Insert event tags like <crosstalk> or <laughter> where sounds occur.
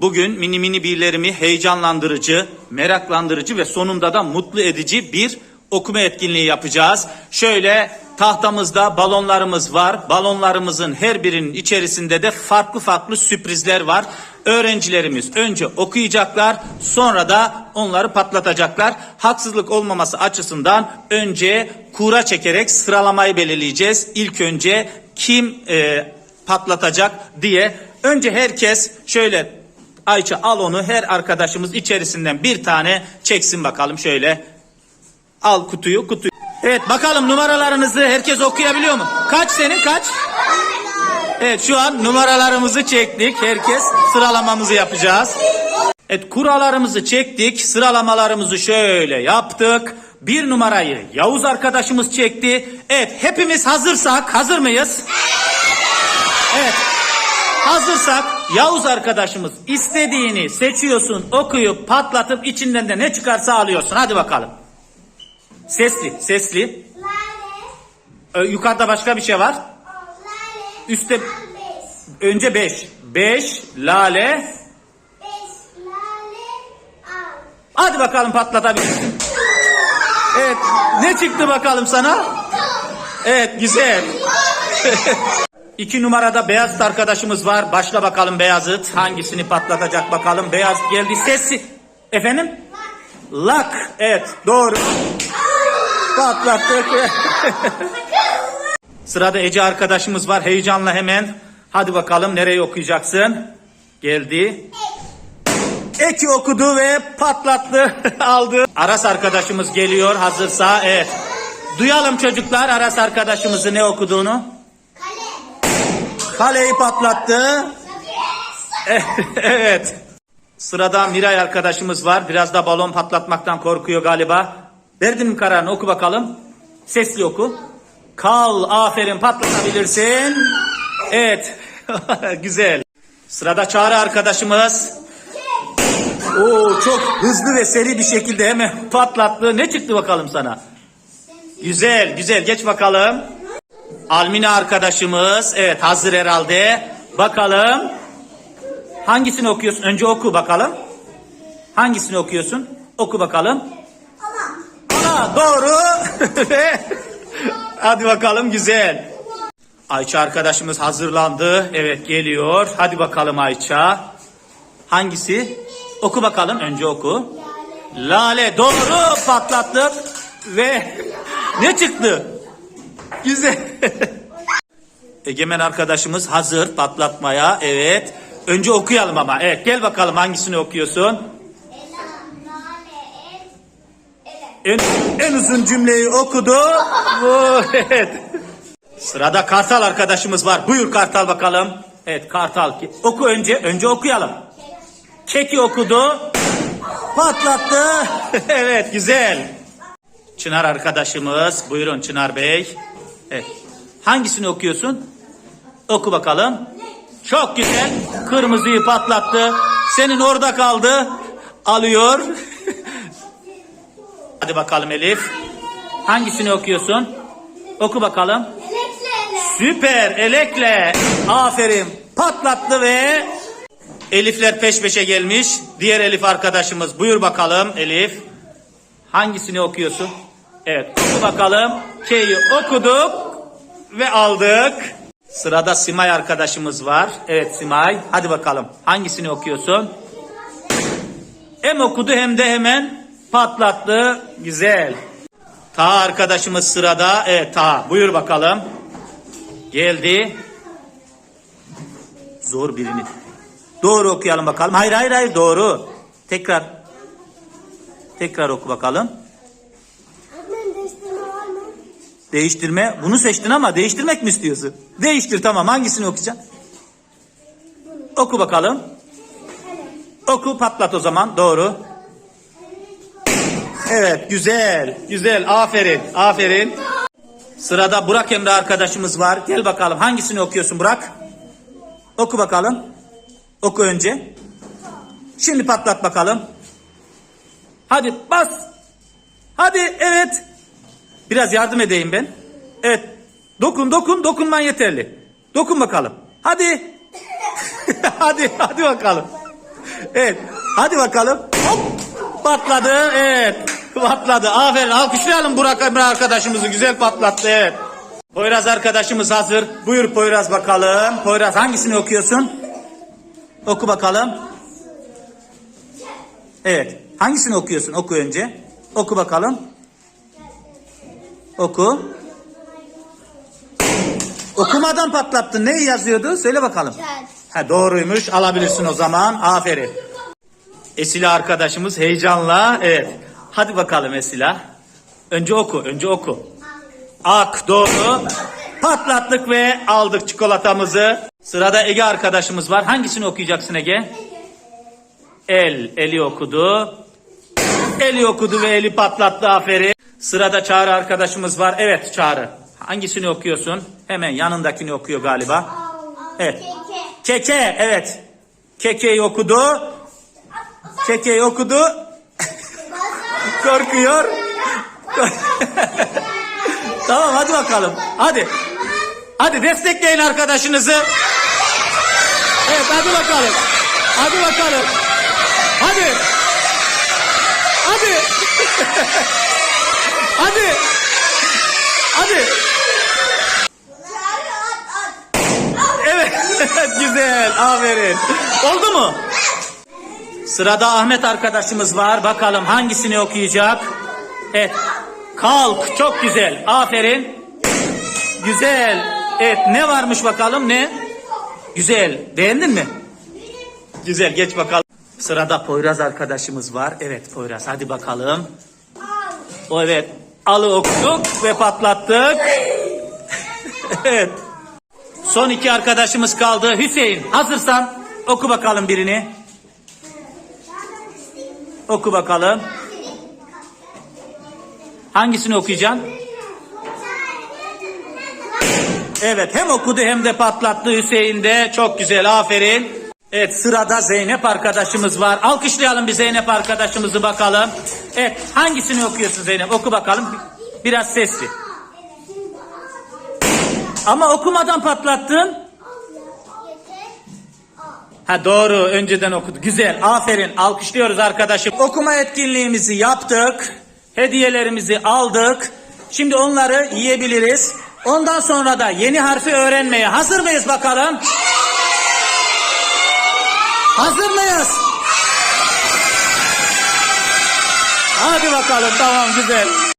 Bugün mini mini birlerimi heyecanlandırıcı, meraklandırıcı ve sonunda da mutlu edici bir okuma etkinliği yapacağız. Şöyle tahtamızda balonlarımız var. Balonlarımızın her birinin içerisinde de farklı farklı sürprizler var. Öğrencilerimiz önce okuyacaklar, sonra da onları patlatacaklar. Haksızlık olmaması açısından önce kura çekerek sıralamayı belirleyeceğiz. İlk önce kim e, patlatacak diye. Önce herkes şöyle Ayça al onu her arkadaşımız içerisinden bir tane çeksin bakalım şöyle. Al kutuyu kutuyu. Evet bakalım numaralarınızı herkes okuyabiliyor mu? Kaç senin kaç? Evet şu an numaralarımızı çektik. Herkes sıralamamızı yapacağız. Evet kurallarımızı çektik. Sıralamalarımızı şöyle yaptık. Bir numarayı Yavuz arkadaşımız çekti. Evet hepimiz hazırsak hazır mıyız? Evet Hazırsak Yavuz arkadaşımız istediğini seçiyorsun, okuyup patlatıp içinden de ne çıkarsa alıyorsun. Hadi bakalım. Sesli, sesli. Ee, yukarıda başka bir şey var. Üste önce 5. 5 lale. Hadi bakalım patlatabilirsin. Evet. Ne çıktı bakalım sana? Evet güzel. <laughs> İki numarada Beyazıt arkadaşımız var. Başla bakalım Beyazıt. Hangisini patlatacak bakalım. Beyazıt geldi. Sesi. Efendim? Lak. Evet doğru. Patlattık. <laughs> Sırada Ece arkadaşımız var. Heyecanla hemen. Hadi bakalım nereye okuyacaksın? Geldi. Eki okudu ve patlattı. <laughs> Aldı. Aras arkadaşımız geliyor hazırsa. Evet. Duyalım çocuklar Aras arkadaşımızı ne okuduğunu. Kaleyi patlattı. evet. Sırada Miray arkadaşımız var. Biraz da balon patlatmaktan korkuyor galiba. Verdin mi kararını oku bakalım. Sesli oku. Kal aferin patlatabilirsin. Evet. <laughs> Güzel. Sırada Çağrı arkadaşımız. Oo çok hızlı ve seri bir şekilde hemen patlattı. Ne çıktı bakalım sana? Güzel güzel geç bakalım. Almina arkadaşımız. Evet hazır herhalde. Bakalım. Hangisini okuyorsun? Önce oku bakalım. Hangisini okuyorsun? Oku bakalım. Ana doğru. <laughs> Hadi bakalım güzel. Ayça arkadaşımız hazırlandı. Evet geliyor. Hadi bakalım Ayça. Hangisi? Oku bakalım. Önce oku. Lale doğru patlattık. Ve <laughs> ne çıktı? Güzel. <laughs> Egemen arkadaşımız hazır patlatmaya. Evet. Önce okuyalım ama. Evet gel bakalım hangisini okuyorsun? En, en uzun cümleyi okudu. <laughs> Evet. Sırada Kartal arkadaşımız var. Buyur Kartal bakalım. Evet Kartal. Oku önce. Önce okuyalım. Keki okudu. Patlattı. <laughs> evet güzel. Çınar arkadaşımız. Buyurun Çınar Bey. Evet. Hangisini okuyorsun? Oku bakalım. Çok güzel. Kırmızıyı patlattı. Senin orada kaldı. Alıyor. <laughs> Hadi bakalım Elif. Hangisini okuyorsun? Oku bakalım. Süper elekle. Aferin. Patlattı ve Elifler peş peşe gelmiş. Diğer Elif arkadaşımız. Buyur bakalım Elif. Hangisini okuyorsun? Evet oku bakalım. K'yi okuduk ve aldık. Sırada Simay arkadaşımız var. Evet Simay. Hadi bakalım. Hangisini okuyorsun? Hem okudu hem de hemen patlattı. Güzel. Taha arkadaşımız sırada. Evet Taha buyur bakalım. Geldi. Zor birini. Doğru okuyalım bakalım. Hayır hayır hayır doğru. Tekrar. Tekrar oku bakalım. Değiştirme. Bunu seçtin ama değiştirmek mi istiyorsun? Değiştir tamam. Hangisini okuyacaksın? Oku bakalım. Oku patlat o zaman. Doğru. Evet güzel. Güzel. Aferin. Aferin. Sırada Burak Emre arkadaşımız var. Gel bakalım. Hangisini okuyorsun Burak? Oku bakalım. Oku önce. Şimdi patlat bakalım. Hadi bas. Hadi evet. Biraz yardım edeyim ben. Evet. Dokun dokun dokunman yeterli. Dokun bakalım. Hadi. <laughs> hadi hadi bakalım. Evet. Hadi bakalım. Hop. Patladı. Evet. Patladı. Aferin. Alkışlayalım Burak Emre arkadaşımızı. Güzel patlattı. Evet. Poyraz arkadaşımız hazır. Buyur Poyraz bakalım. Poyraz hangisini okuyorsun? Oku bakalım. Evet. Hangisini okuyorsun? Oku önce. Oku bakalım. Oku. Okumadan patlattın. Ne yazıyordu? Söyle bakalım. Ha doğruymuş. Alabilirsin o zaman. Aferin. Esila arkadaşımız heyecanla. Evet. Hadi bakalım Esila. Önce oku. Önce oku. Ak doğru. Patlattık ve aldık çikolatamızı. Sırada Ege arkadaşımız var. Hangisini okuyacaksın Ege? El. Eli okudu. Eli okudu ve eli patlattı. Aferin. Sırada Çağrı arkadaşımız var. Evet Çağrı. Hangisini okuyorsun? Hemen yanındakini okuyor galiba. Evet. Keke. Evet. Keke'yi okudu. Keke'yi okudu. <laughs> Korkuyor. <laughs> tamam hadi bakalım. Hadi. Hadi destekleyin arkadaşınızı. Evet hadi bakalım. Hadi bakalım. Hadi. Hadi. <laughs> hadi. Hadi. Evet. <laughs> Güzel. Aferin. Oldu mu? Sırada Ahmet arkadaşımız var. Bakalım hangisini okuyacak? Evet. Kalk. Çok güzel. Aferin. Güzel. Evet. Ne varmış bakalım? Ne? Güzel. Beğendin mi? Güzel. Geç bakalım. Sırada Poyraz arkadaşımız var. Evet Poyraz. Hadi bakalım. O evet. Alı okuduk ve patlattık. <laughs> evet. Son iki arkadaşımız kaldı. Hüseyin hazırsan oku bakalım birini. Oku bakalım. Hangisini okuyacaksın? Evet hem okudu hem de patlattı Hüseyin de. Çok güzel aferin. Evet sırada Zeynep arkadaşımız var. Alkışlayalım bir Zeynep arkadaşımızı bakalım. Evet hangisini okuyorsun Zeynep? Oku bakalım. Biraz sesli. Ama okumadan patlattın. Ha doğru önceden okudu. Güzel aferin alkışlıyoruz arkadaşım. Okuma etkinliğimizi yaptık. Hediyelerimizi aldık. Şimdi onları yiyebiliriz. Ondan sonra da yeni harfi öğrenmeye hazır mıyız bakalım? Hazır mıyız? Hadi bakalım tamam güzel.